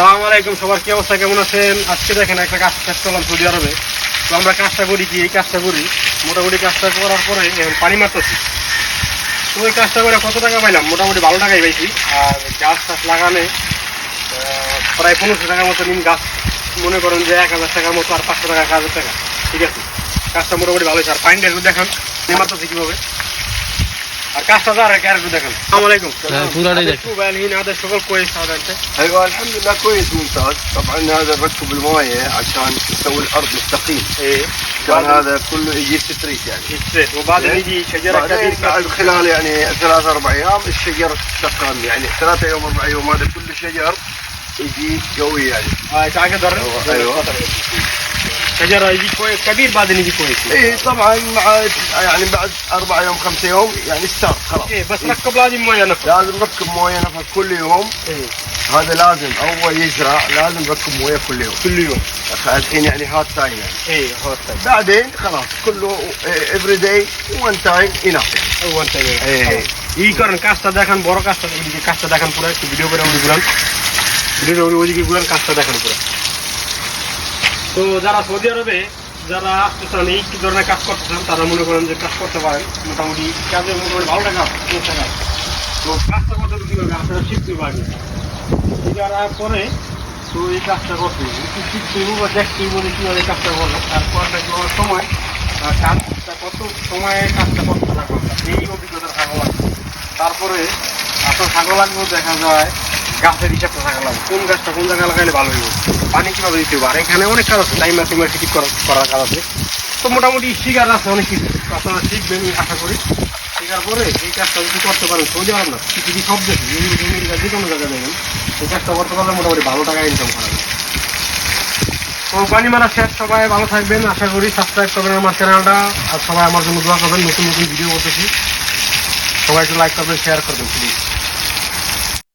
সালাম আলাইকুম, সবার কি অবস্থা, কেমন আছেন? আজকে দেখেন একটা কাজ শেষ করলাম সৌদি আরবে। তো আমরা কাজটা করি কি? এই কাজটা করি, মোটামুটি কাজটা করার পরে এখন পানি মারতেছি। তো ওই কাজটা করে কত টাকা পাইলাম? মোটামুটি ভালো টাকাই পাইছি। আর গাছ টাছ লাগানে প্রায় পনেরোশো টাকার মতো নিন গাছ। মনে করেন যে এক হাজার টাকার মতো আর পাঁচশো টাকা, এক হাজার টাকা। ঠিক আছে? কাজটা মোটামুটি ভালো হয়েছে। আর পানিটা একটু দেখান। পানি মারতেছি কীভাবে? আর কাজটা যা আর কি আর একটু দেখান আসসালামু আলাইকুম হ্যাঁ, পুরাটাই দেখেন। موبايل هنا هذا شغل كويس هذا انت ايوه الحمد لله كويس ممتاز طبعا هذا نركب المويه عشان تسوي الارض مستقيم ايه كان هذا كله يجي ستريت يعني يستريت وبعدين يجي شجره بعدين كبير بعد خلال يعني ثلاث اربع ايام الشجر استقام يعني ثلاثة يوم اربع يوم هذا كل شجر يجي قوي يعني اه تعال ضر أيوة، أيوة. شجره يجي كويس كبير بعدين يجي كويس ايه طبعا مع يعني بعد اربع يوم خمسة يوم يعني ستارت خلاص ايه بس ركب لازم مويه نفس لازم نركب مويه نفس كل يوم ايه هذا لازم اول يزرع لازم نركب مويه كل يوم كل يوم الحين يعني هات تايم يعني ايه هو طيب بعدين خلاص كله افري داي وان تايم انف هو انت ايه এই করেন কাজটা দেখান বড় কাজটা ওইদিকে কাজটা দেখান পুরো একটু ভিডিও করে ওই ঘুরান ভিডিও করে ওইদিকে ঘুরান কাজটা দেখান পুরো তো যারা সৌদি আরবে, যারা আসতে চান এই ধরনের কাজ করতে তারা মনে করেন যে কাজ করতে পারেন। মোটামুটি কাজে মোটামুটি ভালো টাকা টাকা। তো কাজটা করতে কীভাবে আপনারা শিখতে পারবেন যারা করে, তো এই কাজটা করতে একটু শিখতে বা দেখতে যে কীভাবে কাজটা করবে। তারপর করার সময় কাজটা কত সময়ে কাজটা করতে থাকবে এই অভিজ্ঞতা থাকা লাগবে তারপরে আপনার থাকা লাগবে দেখা যায় গাছের হিসাবটা থাকা লাগবে কোন গাছটা কোন জায়গায় লাগাইলে ভালো হইব? পানি কীভাবে দিতে হবে? আর এখানে অনেক কাজ আছে। টাইমার টিমার ঠিক করা করার কাজ আছে। তো মোটামুটি শিকার আছে অনেক কিছু। আপনারা শিখবেন আশা করি। শেখার পরে এই কাজটা যদি করতে পারেন সৌদি আরব না। পৃথিবী সব দেশে যে কোনো জায়গায় দেখেন, এই কাজটা করতে পারলে মোটামুটি ভালো টাকা ইনকাম করা যায়। তো পানি মারা শেষ। সবাই ভালো থাকবেন। আশা করি সাবস্ক্রাইব করবেন আমার চ্যানেলটা আর সবাই আমার জন্য দোয়া করবেন। নতুন নতুন ভিডিও করতেছি। সবাই একটু লাইক করবেন শেয়ার করবেন প্লিজ